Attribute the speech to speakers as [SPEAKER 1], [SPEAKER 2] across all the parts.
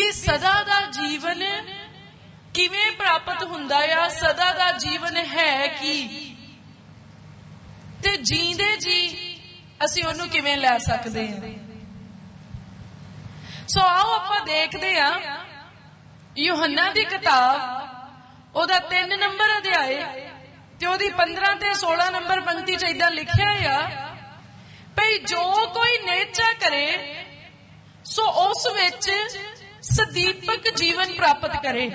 [SPEAKER 1] ਵੀ ਸਦਾ ਦਾ ਜੀਵਨ ਕਿਵੇਂ ਪ੍ਰਾਪਤ ਹੁੰਦਾ ਆ? ਸਦਾ ਦਾ ਜੀਵਨ ਹੈ ਕੀ? ਤੇ ਜੀਂਦੇ ਜੀ, ਅਸੀਂ ਉਹਨੂੰ ਕਿਵੇਂ ਲੈ ਸਕਦੇ ਹਾਂ ਸੋ ਆਓ ਆਪਾਂ ਦੇਖਦੇ ਹਾਂ ਯੋਹੰਨਾ ਦੀ ਕਿਤਾਬ, ਉਹਦਾ 3 ਨੰਬਰ ਅਧਿਆਇ ਤੇ ਉਹਦੀ 15 ਤੇ 16 ਨੰਬਰ ਪੰਕਤੀ ਚ ਇਦਾਂ ਲਿਖਿਆ ਆ, ਭਈ ਜੋ ਕੋਈ ਨੇਚਾ ਕਰੇ, ਸੋ ਉਸ ਵਿੱਚ ਸਦੀਪਕ ਜੀਵਨ ਪ੍ਰਾਪਤ ਕਰੇ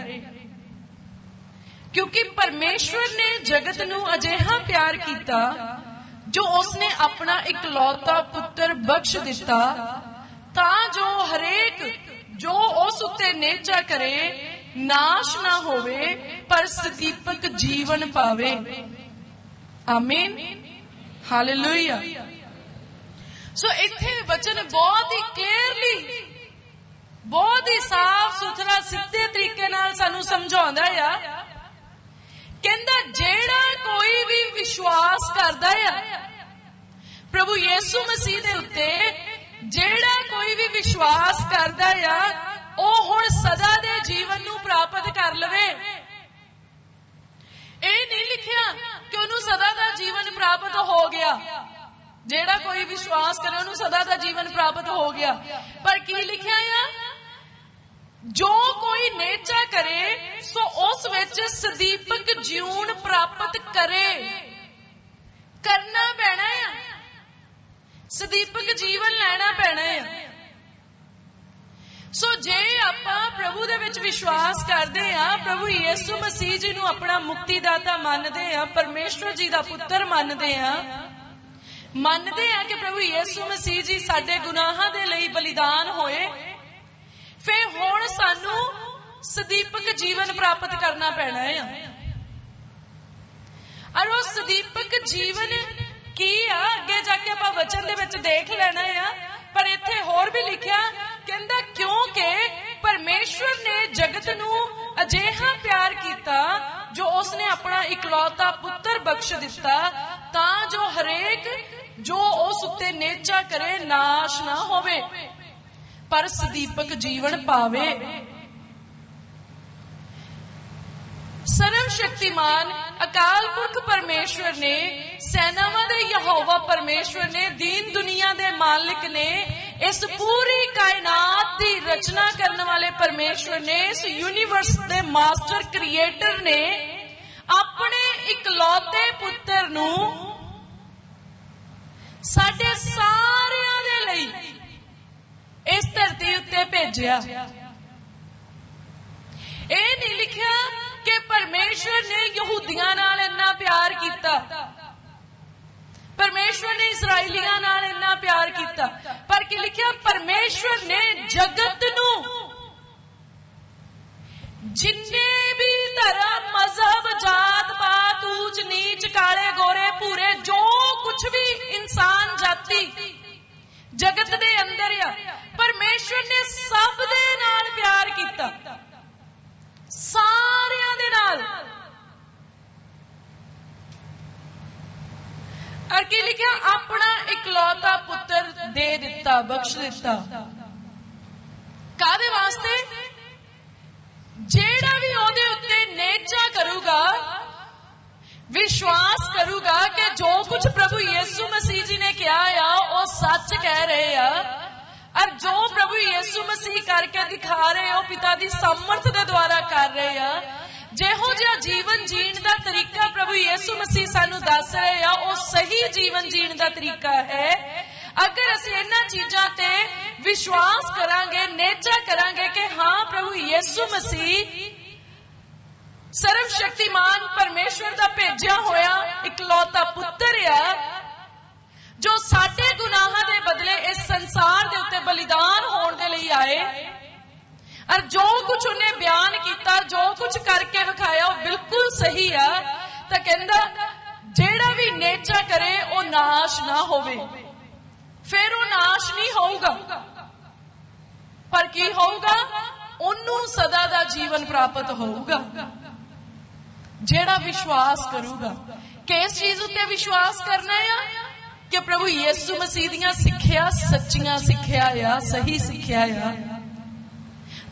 [SPEAKER 1] ਕਿਉਂਕਿ ਪਰਮੇਸ਼ਵਰ ਨੇ ਜਗਤ ਨੂੰ ਅਜਿਹਾ ਪਿਆਰ ਕੀਤਾ ਜੋ ਉਸਨੇ ਆਪਣਾ ਇਕਲੌਤਾ ਪੁੱਤਰ ਬਖਸ਼ ਦਿੱਤਾ ਤਾਂ ਜੋ ਹਰੇਕ ਜੋ ਉਸ ਉੱਤੇ ਨੇਚਾ ਕਰੇ ਨਾਸ਼ ਨਾ ਹੋਵੇ ਪਰ ਸਦੀਪਕ ਜੀਵਨ ਪਾਵੇ ਆਮੀਨ ਹਾਲੇਲੂਇਆ ਸੋ ਇੱਥੇ ਵਚਨ ਬਹੁਤ ਹੀ ਕਲੀਅਰਲੀ ਬਹੁਤ ਹੀ ਸਾਫ਼ ਸੁਥਰਾ, ਸਿੱਧੇ ਤਰੀਕੇ ਨਾਲ ਸਾਨੂੰ ਸਮਝਾਉਂਦਾ ਆ। ਕਹਿੰਦਾ, ਜਿਹੜਾ ਕੋਈ ਵੀ ਵਿਸ਼ਵਾਸ ਕਰਦਾ ਆ, ਪ੍ਰਭੂ ਯੀਸੂ ਮਸੀਹ ਦੇ ਉੱਤੇ ਜਿਹੜਾ ਕੋਈ ਵੀ ਵਿਸ਼ਵਾਸ ਕਰਦਾ ਆ, ਉਹ ਹੁਣ ਸਦਾ ਦੇ ਜੀਵਨ ਨੂੰ ਪ੍ਰਾਪਤ ਕਰ ਲਵੇ। ਇਹ ਨਹੀਂ ਲਿਖਿਆ ਕਿ ਉਹਨੂੰ ਸਦਾ ਦਾ ਜੀਵਨ ਪ੍ਰਾਪਤ ਹੋ ਗਿਆ। ਜਿਹੜਾ ਕੋਈ ਵਿਸ਼ਵਾਸ ਕਰੇ, ਉਹਨੂੰ ਸਦਾ ਦਾ ਜੀਵਨ ਪ੍ਰਾਪਤ ਹੋ ਗਿਆ। ਪਰ ਕੀ ਲਿਖਿਆ ਆ? ਜੋ ਕੋਈ ਨੇਚਾ ਕਰੇ, ਸੋ ਉਸ ਵਿੱਚ ਸਦੀਪਕ ਜੀਵਨ ਪ੍ਰਾਪਤ ਕਰੇ। ਕਰਨਾ ਪੈਣਾ ਆ। ਸਦੀਪਕ ਜੀਵਨ ਲੈਣਾ ਪੈਣਾ ਆ। ਸੋ ਜੇ ਆਪਾਂ ਪ੍ਰਭੂ ਦੇ ਵਿੱਚ ਵਿਸ਼ਵਾਸ ਕਰਦੇ ਆ ਪ੍ਰਭੂ ਯੀਸੂ ਮਸੀਹ ਜੀ ਨੂੰ ਆਪਣਾ ਮੁਕਤੀਦਾਤਾ ਮੰਨਦੇ ਆ ਪਰਮੇਸ਼ਵਰ ਜੀ ਦਾ ਪੁੱਤਰ ਮੰਨਦੇ ਆ ਮੰਨਦੇ ਆ ਕਿ ਪ੍ਰਭੂ ਯੀਸੂ ਮਸੀਹ ਜੀ ਸਾਡੇ ਗੁਨਾਹਾਂ ਦੇ ਲਈ ਬਲੀਦਾਨ ਹੋਏ। ਫਿਰ ਹੁਣ ਸਾਨੂੰ ਸਦੀਪਕ ਜੀਵਨ ਪ੍ਰਾਪਤ ਕਰਨਾ ਪੈਣਾ ਆ। ਔਰ ਉਹ ਸਦੀਪਕ ਜੀਵਨ ਕੀ ਆ? ਅੱਗੇ ਜਾ ਕੇ ਆਪਾਂ ਵਚਨ ਦੇ ਵਿੱਚ ਦੇਖ ਲੈਣਾ ਆ। ਪਰ ਇੱਥੇ ਹੋਰ ਵੀ ਲਿਖਿਆ, ਕਹਿੰਦਾ ਕਿਉਂਕਿ ਪਰਮੇਸ਼ਵਰ ਨੇ ਜਗਤ ਨੂੰ ਅਜਿਹਾ ਪਿਆਰ ਕੀਤਾ, ਜੋ ਉਸਨੇ ਆਪਣਾ ਇਕਲੌਤਾ ਪੁੱਤਰ ਬਖਸ਼ ਦਿੱਤਾ, ਤਾਂ ਜੋ ਹਰੇਕ ਜੋ ਉਸ ਉੱਤੇ ਨੇਚਾ ਕਰੇ, ਨਾਸ਼ ਨਾ ਹੋਵੇ। ਪਰ ਸਦੀਪਕ ਜੀਵਨ ਪਾਵੇ। ਸਰਵ ਸ਼ਕਤੀਮਾਨ ਅਕਾਲ ਪੁਰਖ ਪਰਮੇਸ਼ਵਰ ਨੇ, ਸੈਨਾਵਾਂ ਦੇ ਯਹੋਵਾ ਪਰਮੇਸ਼ਵਰ ਨੇ, ਦੀਨ ਦੁਨੀਆ ਦੇ ਮਾਲਿਕ ਨੇ, ਇਸ ਪੂਰੀ ਕਾਇਨਾਤ ਦੀ ਰਚਨਾ ਕਰਨ ਵਾਲੇ ਪਰਮੇਸ਼ਵਰ ਨੇ, ਇਸ ਯੂਨੀਵਰਸ ਦੇ ਮਾਸਟਰ ਕ੍ਰੀਏਟਰ ਨੇ, ਆਪਣੇ ਇਕਲੌਤੇ ਪੁੱਤਰ ਨੂੰ ਸਾਡੇ ਸਾਰਿਆਂ ਦੇ ਲਈ इस धरती ਉੱਤੇ ਭੇਜਿਆ ਇਹ ਨਹੀਂ ਲਿਖਿਆ ਕਿ ਪਰਮੇਸ਼ਰ ਨੇ ਯਹੂਦੀਆਂ ਨਾਲ ਇੰਨਾ ਪਿਆਰ परमेश्वर ने इसराइलियाँ इना प्यार किया पर कि लिखा परमेश्वर ने जगत न जिन्ने भी धर्म मज़हब, जात पात, ऊंच नीच, काले गोरे पूरे जो कुछ भी इंसान जाति ਜਗਤ ਦੇ ਅੰਦਰ ਆ। ਪਰਮੇਸ਼ਵਰ ਨੇ ਸਭ ਦੇ ਨਾਲ ਪਿਆਰ ਕੀਤਾ। ਸਾਰਿਆਂ ਦੇ ਨਾਲ। ਅਰ ਲਿਖਿਆ, ਆਪਣਾ ਇਕਲੌਤਾ ਪੁੱਤਰ ਦੇ ਦਿੱਤਾ, ਬਖਸ਼ ਦਿੱਤਾ। ਕਾਦੇ ਵਾਸਤੇ? ਜਿਹੜਾ ਵੀ ਉਹਦੇ ਉੱਤੇ ਨੇਚਾ ਕਰੂਗਾ ਵਿਸ਼ਵਾਸ ਕਰੂਗਾ ਕਿ ਜੋ ਕੁਝ ਪ੍ਰਭੂ ਯੀਸੂ ਮਸੀਹ ਜੀ ਨੇ ਕਿਹਾ ਆ, ਉਹ ਸੱਚ ਕਹਿ ਰਹੇ ਆ। ਔਰ ਜੋ ਪ੍ਰਭੂ ਯੀਸੂ ਮਸੀਹ ਕਰਕੇ ਦਿਖਾ ਰਹੇ ਉਹ ਪਿਤਾ ਦੀ ਸਮਰਥ ਦੇ ਦੁਆਰਾ ਕਰ ਰਹੇ ਆ। ਜਿਹੋ ਜਿਹਾ ਜੀਵਨ ਜੀਣ ਦਾ ਤਰੀਕਾ ਪ੍ਰਭੂ ਯੀਸੂ ਮਸੀਹ ਸਾਨੂੰ ਦੱਸ ਰਹੇ ਆ, ਉਹ ਸਹੀ ਜੀਵਨ ਜੀਣ ਦਾ ਤਰੀਕਾ ਹੈ। ਅਗਰ ਅਸੀਂ ਇਹਨਾਂ ਚੀਜ਼ਾਂ ਤੇ ਵਿਸ਼ਵਾਸ ਕਰਾਂਗੇ, ਨੇਚਾ ਕਰਾਂਗੇ ਕਿ ਹਾਂ, ਪ੍ਰਭੂ ਯੀਸੂ ਮਸੀਹ ਸਰਵ ਸ਼ਕਤੀਮਾਨ ਪਰਮੇਸ਼ਵਰ ਦਾ ਭੇਜਿਆ ਹੋਇਆ ਇਕਲੌਤਾ ਪੁੱਤਰ ਆ, ਜੋ ਸਾਡੇ ਗੁਨਾਹਾਂ ਦੇ ਬਦਲੇ ਇਸ ਸੰਸਾਰ ਦੇ ਉੱਤੇ ਬਲੀਦਾਨ ਹੋਣ ਦੇ ਲਈ ਆਏ। ਔਰ ਜੋ ਕੁਝ ਉਹਨੇ ਬਿਆਨ ਕੀਤਾ, ਜੋ ਕੁਝ ਕਰਕੇ ਵਿਖਾਇਆ, ਉਹ ਬਿਲਕੁਲ ਸਹੀ ਆ। ਤਾਂ ਕਹਿੰਦਾ, ਜਿਹੜਾ ਵੀ ਨੇਚਾ ਕਰੇ, ਉਹ ਨਾਸ਼ ਨਾ ਹੋਵੇ। ਫਿਰ ਉਹ ਨਾਸ਼ ਨਹੀਂ ਹੋਊਗਾ। ਪਰ ਕੀ ਹੋਊਗਾ? ਉਹਨੂੰ ਸਦਾ ਦਾ ਜੀਵਨ ਪ੍ਰਾਪਤ ਹੋਊਗਾ। ਜਿਹੜਾ ਵਿਸ਼ਵਾਸ ਕਰੂਗਾ ਕਿਸ ਚੀਜ਼ ਉੱਤੇ ਵਿਸ਼ਵਾਸ ਕਰਨਾ ਆ? ਕਿ ਪ੍ਰਭੂ ਯੀਸੂ ਮਸੀਹ ਦੀਆਂ ਸਿੱਖਿਆ ਸੱਚੀਆਂ ਸਿੱਖਿਆ ਆ, ਸਹੀ ਸਿੱਖਿਆ ਆ?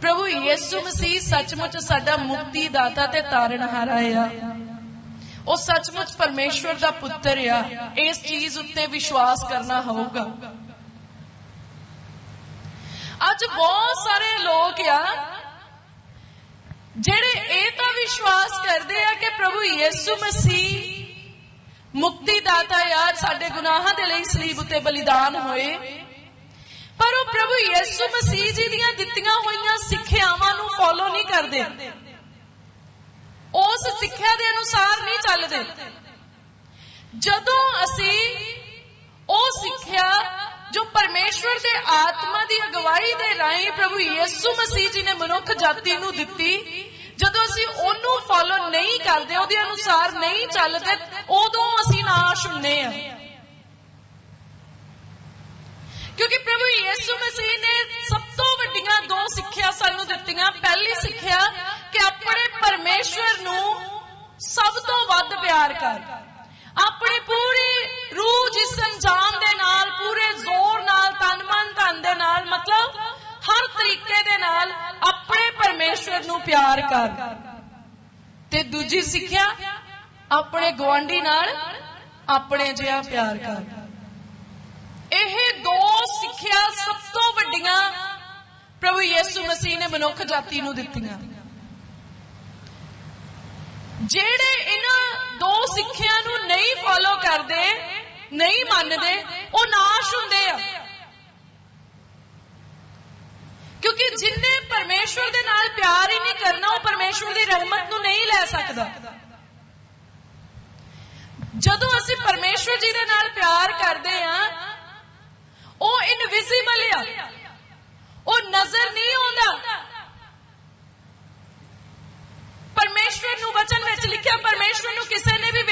[SPEAKER 1] ਪ੍ਰਭੂ ਯਿਸੂ ਮਸੀਹ ਸੱਚਮੁੱਚ ਸਾਡਾ ਮੁਕਤੀ ਦਾਤਾ ਤੇ ਤਾਰਨਹਾਰਾ ਆ। ਉਹ ਸੱਚਮੁੱਚ ਪਰਮੇਸ਼ਵਰ ਦਾ ਪੁੱਤਰ ਆ। ਇਸ ਚੀਜ਼ ਉੱਤੇ ਵਿਸ਼ਵਾਸ ਕਰਨਾ ਹੋਊਗਾ। ਅੱਜ ਬਹੁਤ ਸਾਰੇ ਲੋਕ ਆ ਜਿਹੜੇ ਇਹ ਤਾਂ ਵਿਸ਼ਵਾਸ ਕਰਦੇ ਆ ਕਿ ਪ੍ਰਭੂ ਯਿਸੂ ਮਸੀਹ ਮੁਕਤੀ ਦਾਤਾ ਯਾਰ ਸਾਡੇ ਗੁਨਾਹਾਂ ਦੇ ਲਈ ਸਲੀਬ ਉੱਤੇ ਬਲੀਦਾਨ ਹੋਏ। ਪਰ ਉਹ ਪ੍ਰਭੂ ਯਿਸੂ ਮਸੀਹ ਜੀ ਦੀਆਂ ਦਿੱਤੀਆਂ ਹੋਈਆਂ ਸਿੱਖਿਆਵਾਂ ਨੂੰ ਫੋਲੋ ਨਹੀਂ ਕਰਦੇ। ਉਸ ਸਿੱਖਿਆ ਦੇ ਅਨੁਸਾਰ ਨਹੀਂ ਚੱਲਦੇ। ਜਦੋਂ ਅਸੀਂ ਉਹ ਸਿੱਖਿਆ ਜੋ ਪਰਮੇਸ਼ਵਰ ਦੇ ਆਤਮਾ ਦੀ ਅਗਵਾਈ ਦੇ ਰਾਹੀਂ ਪ੍ਰਭੂ ਯਿਸੂ ਮਸੀਹ ਜੀ ਨੇ ਮਨੁੱਖ ਜਾਤੀ ਨੂੰ ਦਿੱਤੀ, ਜਦੋਂ ਅਸੀਂ ਉਹਨੂੰ ਫੋਲੋ ਨਹੀਂ ਕਰਦੇ, ਉਹਦੇ ਅਨੁਸਾਰ ਨਹੀਂ ਚੱਲਦੇ, ਉਦੋਂ ਅਸੀਂ ਨਾਸ਼ ਹੁੰਨੇ ਆ ਕਿਉਂਕਿ ਪ੍ਰਭੂ ਯਿਸੂ ਮਸੀਹ ਨੇ ਸਭ ਤੋਂ ਵੱਡੀਆਂ ਦੋ ਸਿੱਖਿਆ ਸਾਨੂੰ ਦਿੱਤੀਆਂ। ਪਹਿਲੀ ਸਿੱਖਿਆ ਕਿ ਆਪਣੇ ਪਰਮੇਸ਼ਵਰ ਨੂੰ ਸਭ ਤੋਂ ਵੱਧ ਪਿਆਰ ਕਰ। ਆਪਣੀ ਪੂਰੀ ਰੂਹ ਜਿਸ ਅੰਜਾਮ ਦੇ ਨਾਲ ਪੂਰੇ ਜ਼ੋਰ ਨਾਲ, ਤਨ ਮਨ ਧਨ ਦੇ ਨਾਲ, ਮਤਲਬ ਹਰ ਤਰੀਕੇ ਦੇ ਨਾਲ ਆਪਣੇ ਪਰਮੇਸ਼ਵਰ ਨੂੰ ਪਿਆਰ ਕਰ। ਤੇ ਦੂਜੀ ਸਿੱਖਿਆ, ਆਪਣੇ ਗਵਾਂਢੀ ਨਾਲ ਆਪਣੇ ਜਿਹਾ ਪਿਆਰ ਕਰ। ਇਹ ਦੋ ਸਿੱਖਿਆ ਸਭ ਤੋਂ ਵੱਡੀਆਂ ਪ੍ਰਭੂ ਯਿਸੂ ਮਸੀਹ ਨੇ ਮਨੁੱਖ ਜਾਤੀ ਨੂੰ ਦਿੱਤੀਆਂ। ਜਿਹੜੇ ਇਹਨਾਂ ਦੋ ਸਿੱਖਿਆ ਨੂੰ ਨਹੀਂ ਫੋਲੋ ਕਰਦੇ ਨਹੀਂ ਮੰਨਦੇ ਉਹ ਨਾਸ਼ ਹੁੰਦੇ ਆ। ਕਿਉਂਕਿ ਜਿੰਨੇ ਪਰਮੇਸ਼ਵਰ ਦੇ ਨਾਲ ਪਿਆਰ ਹੀ ਨਹੀਂ ਕਰਨਾ ਉਹ ਪਰਮੇਸ਼ਵਰ ਦੀ ਰਹਿਮਤ ਨੂੰ ਨਹੀਂ ਲੈ ਸਕਦਾ। ਜਦੋਂ ਅਸੀਂ ਪਰਮੇਸ਼ਵਰ ਜੀ ਦੇ ਨਾਲ ਪਿਆਰ ਕਰਦੇ ਆ ਉਹ ਇਨਵਿਜ਼ੀਬਲ ਆ। ਉਹ ਨਜ਼ਰ ਨਹੀਂ ਆਉਂਦਾ। ਪਰਮੇਸ਼ਵਰ ਨੂੰ ਵਚਨ ਵਿੱਚ ਲਿਖਿਆ ਪਰਮੇਸ਼ਵਰ ਨੂੰ ਕਿਸੇ ਨੇ ਵੀ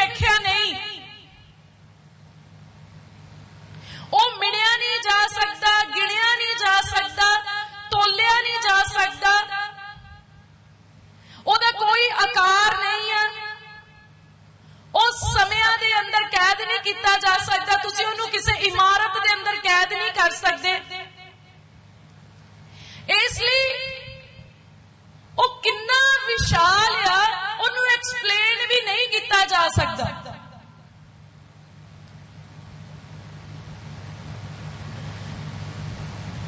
[SPEAKER 1] ਸਕਦਾ।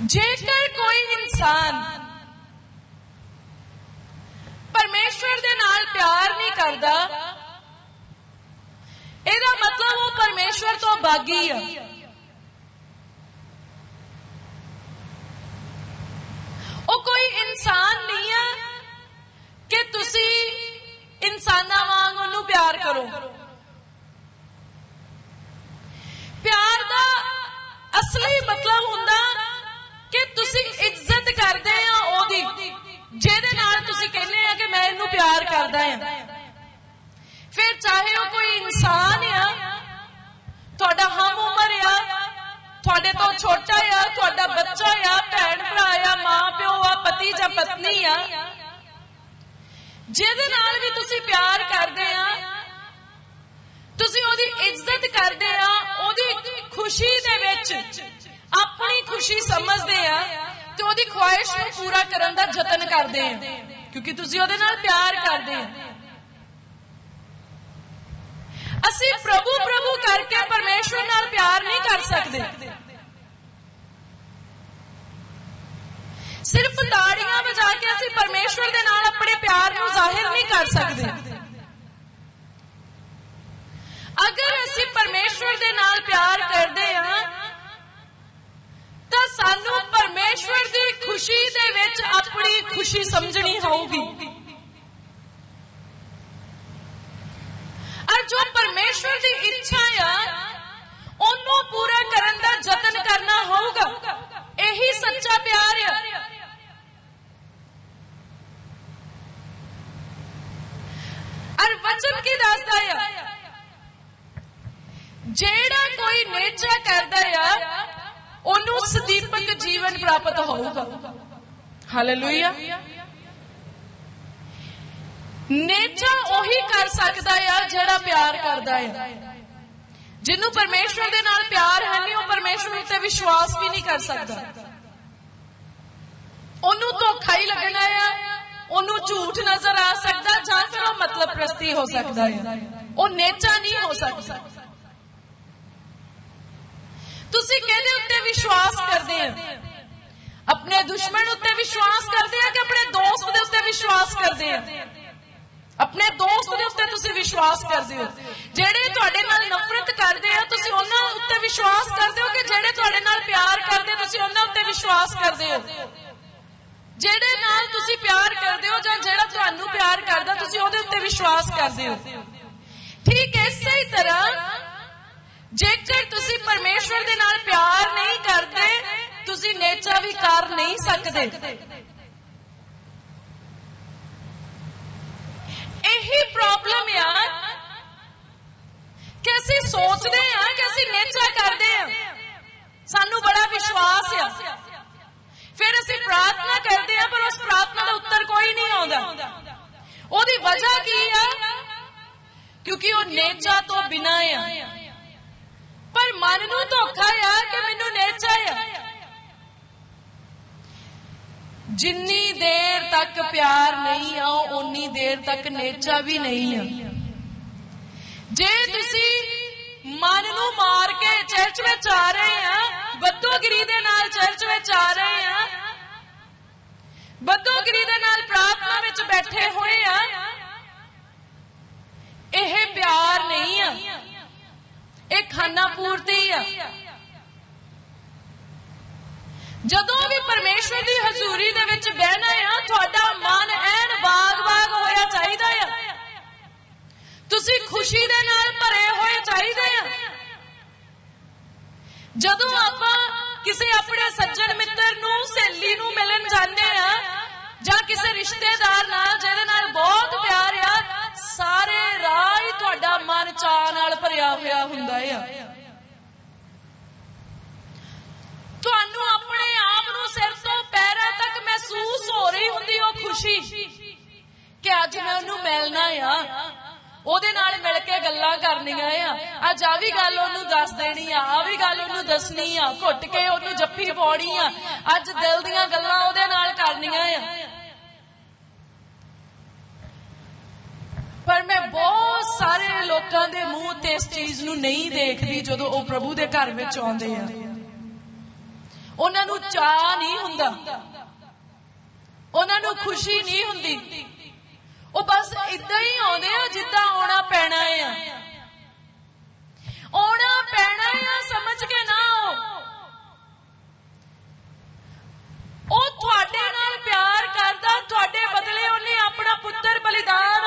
[SPEAKER 1] ਜੇਕਰ ਕੋਈ ਇਨਸਾਨ ਪਰਮੇਸ਼ਵਰ ਦੇ ਨਾਲ ਪਿਆਰ ਨਹੀਂ ਕਰਦਾ, ਇਹਦਾ ਮਤਲਬ ਉਹ ਪਰਮੇਸ਼ਵਰ ਤੋਂ ਬਾਗੀ ਆ। ਉਹ ਕੋਈ ਇਨਸਾਨ ਨਹੀਂ ਆ ਕਿ ਤੁਸੀਂ ਇਨਸਾਨਾਂ ਵਾਂਗ ਉਹਨੂੰ ਪਿਆਰ ਕਰੋ। ਪਿਆਰ ਦਾ ਅਸਲੀ ਮਤਲਬ ਹੁੰਦਾ ਕਿ ਤੁਸੀਂ ਇੱਜ਼ਤ ਕਰਦੇ ਆ ਉਹਦੀ, ਜਿਹਦੇ ਨਾਲ ਤੁਸੀਂ ਕਹਿੰਦੇ ਆ ਕਿ ਮੈਂ ਇਹਨੂੰ ਪਿਆਰ ਕਰਦਾ ਆ। ਫਿਰ ਚਾਹੇ ਉਹ ਕੋਈ ਇਨਸਾਨ ਆ, ਤੁਹਾਡਾ ਹਮ ਉਮਰ ਆ, ਤੁਹਾਡੇ ਤੋਂ ਛੋਟਾ ਆ, ਤੁਹਾਡਾ ਬੱਚਾ ਆ, ਭੈਣ ਭਰਾ ਆ ਮਾਂ ਪਿਓ ਆ, ਪਤੀ ਜਾਂ ਪਤਨੀ ਆ, ਜਿਹਦੇ ਨਾਲ ਤੁਸੀਂ ਪਿਆਰ ਕਰਦੇ ਆ, ਤੁਸੀਂ ਉਹਦੀ ਇੱਜ਼ਤ ਕਰਦੇ ਆ, ਉਹਦੀ ਖੁਸ਼ੀ ਦੇ ਵਿੱਚ ਆਪਣੀ ਖੁਸ਼ੀ ਸਮਝਦੇ ਆ ਤੇ ਉਹਦੀ ਖੁਆਇਸ਼ ਨੂੰ ਪੂਰਾ ਕਰਨ ਦਾ ਯਤਨ ਕਰਦੇ ਆ। ਕਿਉਂਕਿ ਤੁਸੀਂ ਉਹਦੇ ਨਾਲ ਪਿਆਰ ਕਰਦੇ ਆ। ਅਸੀਂ ਪ੍ਰਭੂ ਪ੍ਰਭੂ ਕਰਕੇ ਪਰਮੇਸ਼ਵਰ ਨਾਲ ਪਿਆਰ ਨਹੀਂ ਕਰ ਸਕਦੇ। ਸਿਰਫ ਤਾੜੀਆਂ ਵਜਾ ਕੇ ਅਸੀਂ ਪਰਮੇਸ਼ਵਰ ਦੇ ਨਾਲ ਆਪਣੇ ਪਿਆਰ ਨੂੰ ਜ਼ਾਹਿਰ ਨਹੀਂ ਕਰ ਸਕਦੇ ਅਗਰ ਅਸੀਂ ਪਰਮੇਸ਼ਵਰ ਦੇ ਨਾਲ ਪਿਆਰ ਕਰਦੇ ਹਾਂ ਤਾਂ ਸਾਨੂੰ ਪਰਮੇਸ਼ਵਰ ਦੀ ਖੁਸ਼ੀ ਦੇ ਵਿੱਚ ਆਪਣੀ ਖੁਸ਼ੀ ਸਮਝਣੀ ਹੋਊਗੀ। ਔਰ ਜੋ ਪਰਮੇਸ਼ਵਰ ਦੀ ਇੱਛਾ ਆ, ਉਹਨੂੰ ਪੂਰਾ ਕਰਨ ਦਾ ਯਤਨ ਕਰਨਾ ਹੋਊਗਾ। ਇਹੀ ਸੱਚਾ ਪਿਆਰ ਆ। ਔਰ ਵਚਨ ਕੀ ਦੱਸਦਾ ਆ? ਜਿਹੜਾ ਕੋਈ ਨੇਚਾ ਕਰਦਾ ਆ, ਉਹਨੂੰ ਸਦੀਪਕ ਜੀਵਨ ਪ੍ਰਾਪਤ ਹੋਊਗਾ। ਹਾਲੇਲੂਇਆ ਨੇਚਾ ਉਹੀ ਕਰ ਸਕਦਾ ਆ ਜਿਹੜਾ ਪਿਆਰ ਕਰਦਾ ਆ ਜਿਹਨੂੰ ਪਰਮੇਸ਼ਵਰ ਦੇ ਨਾਲ ਪਿਆਰ ਹੈ ਨਹੀਂ ਉਹ ਪਰਮੇਸ਼ਵਰ ਉੱਤੇ ਵਿਸ਼ਵਾਸ ਵੀ ਨਹੀਂ ਕਰ ਸਕਦਾ ਉਹਨੂੰ ਧੋਖਾ ਹੀ ਲੱਗਣਾ ਆ ਉਹਨੂੰ ਝੂਠ ਨਜ਼ਰ ਆ ਸਕਦਾ ਜਾਂ ਫਿਰ ਉਹ ਮਤਲਬ ਪ੍ਰਸਤੀ ਹੋ ਸਕਦਾ ਹੈ ਉਹ ਨੇਚਾ ਨਹੀਂ ਹੋ ਸਕਦਾ ਤੁਸੀਂ ਕਿਹਦੇ ਉੱਤੇ ਵਿਸ਼ਵਾਸ ਕਰਦੇ ਹੋ ਆਪਣੇ ਦੁਸ਼ਮਣ ਉੱਤੇ ਵਿਸ਼ਵਾਸ ਕਰਦੇ ਆ ਕਿ ਆਪਣੇ ਦੋਸਤ ਦੇ ਉੱਤੇ ਵਿਸ਼ਵਾਸ ਕਰਦੇ ਆ? ਆਪਣੇ ਦੋਸਤ ਦੇ ਉੱਤੇ ਤੁਸੀਂ ਵਿਸ਼ਵਾਸ ਕਰਦੇ ਹੋ? ਜਿਹੜੇ ਤੁਹਾਡੇ ਨਾਲ ਨਫ਼ਰਤ ਕਰਦੇ ਆ, ਤੁਸੀਂ ਉਹਨਾਂ ਉੱਤੇ ਵਿਸ਼ਵਾਸ ਕਰਦੇ ਹੋ ਕਿ ਜਿਹੜੇ ਤੁਹਾਡੇ ਨਾਲ ਪਿਆਰ ਕਰਦੇ, ਤੁਸੀਂ ਉਹਨਾਂ ਉੱਤੇ ਵਿਸ਼ਵਾਸ ਕਰਦੇ ਹੋ? ਜਿਹੜੇ ਨਾਲ ਤੁਸੀਂ ਪਿਆਰ ਕਰਦੇ ਹੋ ਜਾਂ ਜਿਹੜਾ ਤੁਹਾਨੂੰ ਪਿਆਰ ਕਰਦਾ, ਤੁਸੀਂ ਉਹਦੇ ਉੱਤੇ ਵਿਸ਼ਵਾਸ ਕਰਦੇ ਹੋ? ਠੀਕ ਇਸੇ ਹੀ ਤਰ੍ਹਾਂ ਜੇਕਰ ਤੁਸੀਂ ਪਰਮੇਸ਼ਵਰ ਦੇ ਨਾਲ ਪਿਆਰ ਨਹੀਂ ਕਰਦੇ ਤੁਸੀਂ ਨੇਚਾ ਵੀ ਕਰ ਨਹੀਂ ਸਕਦੇ। ਇਹੀ ਪ੍ਰੋਬਲਮ ਆ ਕਿ ਅਸੀਂ ਸੋਚਦੇ ਆ ਕਿ ਅਸੀਂ ਨੇਚਾ ਕਰਦੇ ਆ। ਸਾਨੂੰ ਬੜਾ ਵਿਸ਼ਵਾਸ ਆ। ਫਿਰ ਅਸੀਂ ਪ੍ਰਾਰਥਨਾ ਕਰਦੇ ਆ, ਪਰ ਉਸ ਪ੍ਰਾਰਥਨਾ ਦਾ ਉੱਤਰ ਕੋਈ ਨਹੀਂ ਆਉਂਦਾ। ਉਹਦੀ ਵਜ੍ਹਾ ਕੀ ਆ? ਕਿਉਂਕਿ ਉਹ ਨੇਚਾ ਤੋਂ ਬਿਨਾ ਆ। ਪਰ ਮਨ ਨੂੰ ਧੋਖਾ ਆ ਕਿ ਮੈਨੂੰ ਨੇਚਾ ਆ। ਜਿੰਨੀ ਦੇਰ ਤੱਕ ਪਿਆਰ ਨਹੀਂ ਆ ਉਨੀ ਦੇਰ ਤੱਕ ਨੇਚਾ ਵੀ ਨਹੀਂ ਆ। ਜੇ ਤੁਸੀਂ ਮਨ ਨੂੰ ਮਾਰ ਕੇ ਚਰਚ ਵਿੱਚ ਆ ਰਹੇ ਆ ਬੱਦੋਗਰੀ ਦੇ ਨਾਲ ਚਰਚ ਵਿੱਚ ਆ ਰਹੇ ਆ ਬੱਦੋਗਰੀ ਦੇ ਨਾਲ ਪ੍ਰਾਰਥਨਾ ਵਿੱਚ ਬੈਠੇ ਹੋਏ ਆ, ਇਹ ਪਿਆਰ ਨਹੀਂ ਆ। ਇਹ ਖਾਨਾ ਪੂਰਤੀ ਆ ਜਦੋਂ ਵੀ ਪਰਮੇਸ਼ਵਰ ਦੀ ਹਜ਼ੂਰੀ ਦੇ ਵਿੱਚ ਬਹਿਣਾ ਆ, ਤੁਹਾਡਾ ਮਨ ਐਨ ਬਾਗ-ਬਾਗ ਹੋਇਆ ਚਾਹੀਦਾ ਆ। ਤੁਸੀਂ ਖੁਸ਼ੀ ਦੇ ਨਾਲ ਭਰੇ ਹੋਏ ਚਾਹੀਦੇ ਆ। ਜਦੋਂ ਆਪਾਂ ਕਿਸੇ ਆਪਣੇ ਸੱਜਣ ਮਿੱਤਰ ਨੂੰ, ਸਹੇਲੀ ਨੂੰ ਮਿਲਣ ਜਾਂਦੇ ਆ, ਜਾਂ ਕਿਸੇ ਰਿਸ਼ਤੇਦਾਰ ਨਾਲ, ਜਿਹਦੇ ਨਾਲ ਬਹੁਤ ਪਿਆਰ ਆ, ਸਾਰੇ ਰਾਹ ਹੀ ਤੁਹਾਡਾ ਮਨ ਚਾਹ ਨਾਲ ਭਰਿਆ ਹੋਇਆ ਹੁੰਦਾ ਆ। ਖੁਸ਼ੀ ਕਿ ਅੱਜ ਮੈਂ ਉਹਨੂੰ ਮਿਲਣਾ ਆ। ਉਹਦੇ ਨਾਲ ਮਿਲ ਕੇ ਗੱਲਾਂ ਕਰਨੀਆਂ ਆ। ਅੱਜ ਆ ਵੀ ਗੱਲ ਉਹਨੂੰ ਦੱਸ ਦੇਣੀ ਆ ਆ ਵੀ ਗੱਲ ਉਹਨੂੰ ਦੱਸਣੀ ਆ। ਘੁੱਟ ਕੇ ਉਹਨੂੰ ਜੱਫੀ ਪਾਉਣੀ ਆ। ਅੱਜ ਦਿਲ ਦੀਆਂ ਗੱਲਾਂ ਉਹਦੇ ਨਾਲ ਕਰਨੀਆਂ ਆ। ਪਰ ਮੈਂ ਬਹੁਤ ਸਾਰੇ ਲੋਕਾਂ ਦੇ ਮੂੰਹ ਤੇ ਇਸ ਚੀਜ਼ ਨੂੰ ਨਹੀਂ ਦੇਖਦੀ ਜਦੋਂ ਉਹ ਪ੍ਰਭੂ ਦੇ ਘਰ ਵਿੱਚ ਆਉਂਦੇ ਆ। ਉਹਨਾਂ ਨੂੰ ਚਾਹ ਨਹੀਂ ਹੁੰਦਾ। ਉਹਨਾਂ ਨੂੰ ਖੁਸ਼ੀ ਨਹੀਂ ਹੁੰਦੀ। ਉਹ ਬਸ ਇਦਾਂ ਹੀ ਆਉਂਦੇ ਆ ਜਿੱਦਾਂ ਆਉਣਾ ਪੈਣਾ ਆ। ਆਉਣਾ ਪੈਣਾ ਆ, ਸਮਝ ਕੇ ਨਾ ਆਓ। ਉਹ ਤੁਹਾਡੇ ਨਾਲ ਪਿਆਰ ਕਰਦਾ, ਤੁਹਾਡੇ ਬਦਲੇ ਉਹਨੇ ਆਪਣਾ ਪੁੱਤਰ ਬਲੀਦਾਨ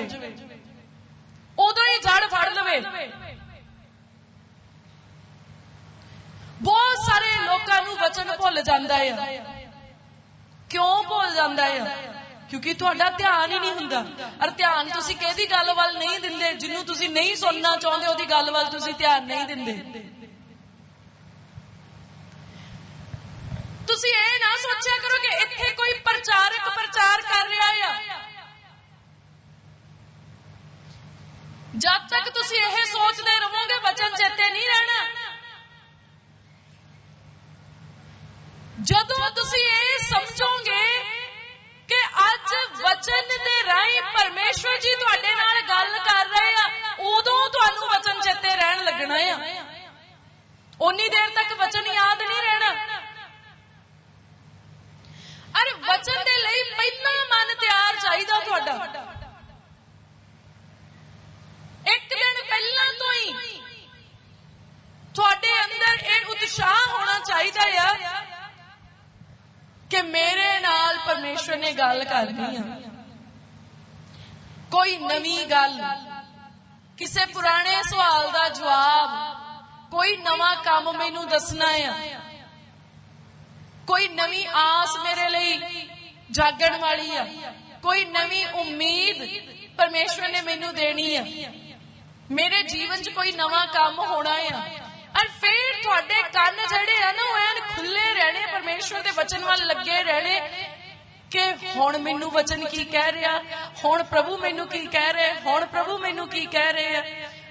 [SPEAKER 1] ਜਵੇ। ਉਦੋਂ ਹੀ ਜੜ ਫੜ ਲਵੇ। ਬਹੁਤ ਸਾਰੇ ਲੋਕਾਂ ਨੂੰ ਵਚਨ ਭੁੱਲ ਜਾਂਦਾ ਆ। ਕਿਉਂ ਭੁੱਲ ਜਾਂਦਾ ਆ? ਕਿਉਂਕਿ ਤੁਹਾਡਾ ਧਿਆਨ ਹੀ ਨਹੀਂ ਹੁੰਦਾ। ਅਰ ਧਿਆਨ ਤੁਸੀਂ ਕਿਹਦੀ ਗੱਲ ਵੱਲ ਨਹੀਂ ਦਿੰਦੇ? ਜਿਹਨੂੰ ਤੁਸੀਂ ਨਹੀਂ ਸੁਣਨਾ ਚਾਹੁੰਦੇ, ਉਹਦੀ ਗੱਲ ਵੱਲ ਤੁਸੀਂ ਧਿਆਨ ਨਹੀਂ ਦਿੰਦੇ। ਤੁਸੀਂ ਇਹ ਨਾ ਸੋਚਿਆ ਕਰੋ ਕਿ ਇੱਥੇ ਕੋਈ ਪ੍ਰਚਾਰਕ ਪ੍ਰਚਾਰ ਕਰ ਰਿਹਾ ਆ। ਜਦ ਤੱਕ ਤੁਸੀਂ ਇਹ ਸੋਚਦੇ ਰਹੋਗੇ ਵਚਨ ਚੇਤੇ ਨਹੀਂ ਰਹਿਣਾ। ਜਦੋਂ ਤੁਸੀਂ ਇਹ ਸਮਝੋਗੇ ਕਿ ਅੱਜ ਵਚਨ ਦੇ ਰਾਹੀਂ ਪਰਮੇਸ਼ਵਰ ਜੀ ਤੁਹਾਡੇ ਨਾਲ ਗੱਲ ਕਰ ਰਹੇ ਆ, ਉਦੋਂ ਤੁਹਾਨੂੰ ਵਚਨ ਚੇਤੇ ਰਹਿਣ ਲੱਗਣਾ ਆ। ਉਨੀ ਦੇਰ ਤੱਕ ਵਚਨ ਯਾਦ ਨਹੀਂ ਰਹਿਣਾ। ਅਰੇ ਵਚਨ ਦੇ ਲਈ ਪਹਿਲਾਂ ਮਨ ਤਿਆਰ ਚਾਹੀਦਾ ਤੁਹਾਡਾ ਇੱਕ ਦਿਨ ਪਹਿਲਾਂ ਤੋਂ ਹੀ ਤੁਹਾਡੇ ਅੰਦਰ ਇਹ ਉਤਸ਼ਾਹ ਹੋਣਾ ਚਾਹੀਦਾ ਆ ਕਿ ਮੇਰੇ ਨਾਲ ਪਰਮੇਸ਼ਵਰ ਨੇ ਗੱਲ ਕਰਨੀ ਆ। ਕੋਈ ਨਵੀਂ ਗੱਲ, ਕਿਸੇ ਪੁਰਾਣੇ ਸਵਾਲ ਦਾ ਜਵਾਬ, ਕੋਈ ਨਵਾਂ ਕੰਮ ਮੈਨੂੰ ਦੱਸਣਾ ਆ। ਕੋਈ ਨਵੀਂ ਆਸ ਮੇਰੇ ਲਈ ਜਾਗਣ ਵਾਲੀ ਆ। ਕੋਈ ਨਵੀਂ ਉਮੀਦ ਪਰਮੇਸ਼ਵਰ ਨੇ ਮੈਨੂੰ ਦੇਣੀ ਆ। ਮੇਰੇ ਜੀਵਨ 'ਚ ਕੋਈ ਨਵਾਂ ਕੰਮ ਹੋਣਾ ਆ। ਔਰ ਫਿਰ ਤੁਹਾਡੇ ਕੰਨ ਜਿਹੜੇ ਆ ਨਾ, ਉਹ ਐਨ ਖੁੱਲੇ ਰਹਿਣੇ, ਪਰਮੇਸ਼ਵਰ ਦੇ ਵਚਨ ਵੱਲ ਲੱਗੇ ਰਹਿਣੇ ਕਿ ਹੁਣ ਮੈਨੂੰ ਵਚਨ ਕੀ ਕਹਿ ਰਿਹਾ? ਹੁਣ ਪ੍ਰਭੂ ਮੈਨੂੰ ਕੀ ਕਹਿ ਰਿਹਾ? ਹੁਣ ਪ੍ਰਭੂ ਮੈਨੂੰ ਕੀ ਕਹਿ ਰਹੇ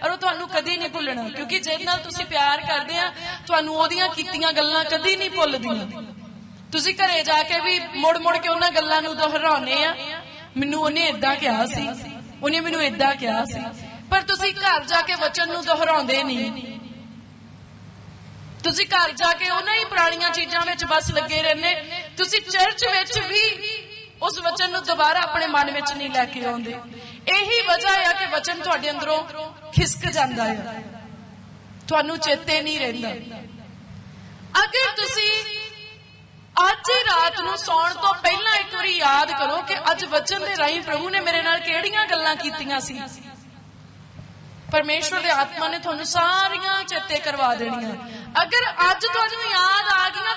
[SPEAKER 1] ਔਰ ਉਹ ਤੁਹਾਨੂੰ ਕਦੀ ਨਹੀਂ ਭੁੱਲਣਾ, ਕਿਉਂਕਿ ਜਿਹਦੇ ਨਾਲ ਤੁਸੀਂ ਪਿਆਰ ਕਰਦੇ ਆ, ਤੁਹਾਨੂੰ ਉਹਦੀਆਂ ਕੀਤੀਆਂ ਗੱਲਾਂ ਕਦੀ ਨਹੀਂ ਭੁੱਲਦੀਆਂ। ਤੁਸੀਂ ਘਰੇ ਜਾ ਕੇ ਵੀ ਮੁੜ ਮੁੜ ਕੇ ਉਹਨਾਂ ਗੱਲਾਂ ਨੂੰ ਦੁਹਰਾਉਨੇ ਆ। ਮੈਨੂੰ ਉਹਨੇ ਇਦਾਂ ਕਿਹਾ ਸੀ, ਉਹਨੇ ਮੈਨੂੰ ਇਦਾਂ ਕਿਹਾ ਸੀ। ਪਰ ਤੁਸੀਂ ਘਰ ਜਾ ਕੇ ਵਚਨ ਨੂੰ ਦੁਹਰਾਉਂਦੇ ਨਹੀਂ। ਤੁਸੀਂ ਘਰ ਜਾ ਕੇ ਉਹਨਾਂ ਹੀ ਪੁਰਾਣੀਆਂ ਚੀਜ਼ਾਂ ਵਿੱਚ ਬਸ ਲੱਗੇ ਰਹਿੰਦੇ। ਤੁਸੀਂ ਚਰਚ ਵਿੱਚ ਵੀ ਉਸ ਵਚਨ ਨੂੰ ਦੁਬਾਰਾ ਆਪਣੇ ਮਨ ਵਿੱਚ ਨਹੀਂ ਲੈ ਕੇ ਆਉਂਦੇ। ਇਹੀ ਵਜ੍ਹਾ ਹੈ ਕਿ ਵਚਨ ਤੁਹਾਡੇ ਅੰਦਰੋਂ ਖਿਸਕ ਜਾਂਦਾ ਹੈ ਤੁਹਾਨੂੰ ਚੇਤੇ ਨਹੀਂ ਰਹਿੰਦਾ। ਅਗਰ ਤੁਸੀਂ ਅੱਜ ਹੀ ਰਾਤ ਨੂੰ ਸੌਣ ਤੋਂ ਪਹਿਲਾਂ ਇੱਕ ਵਾਰੀ ਯਾਦ ਕਰੋ ਕਿ ਅੱਜ ਵਚਨ ਦੇ ਰਾਹੀਂ ਪ੍ਰਭੂ ਨੇ ਮੇਰੇ ਨਾਲ ਕਿਹੜੀਆਂ ਗੱਲਾਂ ਕੀਤੀਆਂ ਸੀ? ਪਰਮੇਸ਼ਵਰ ਦੇ ਆਤਮਾ ਨੇ ਤੁਹਾਨੂੰ ਸਾਰੀਆਂ ਚੇਤੇ ਕਰਵਾ ਦੇਣੀਆਂ। ਅਗਰ ਅੱਜ ਤੁਹਾਨੂੰ ਯਾਦ ਆ ਗਈ ਨਾ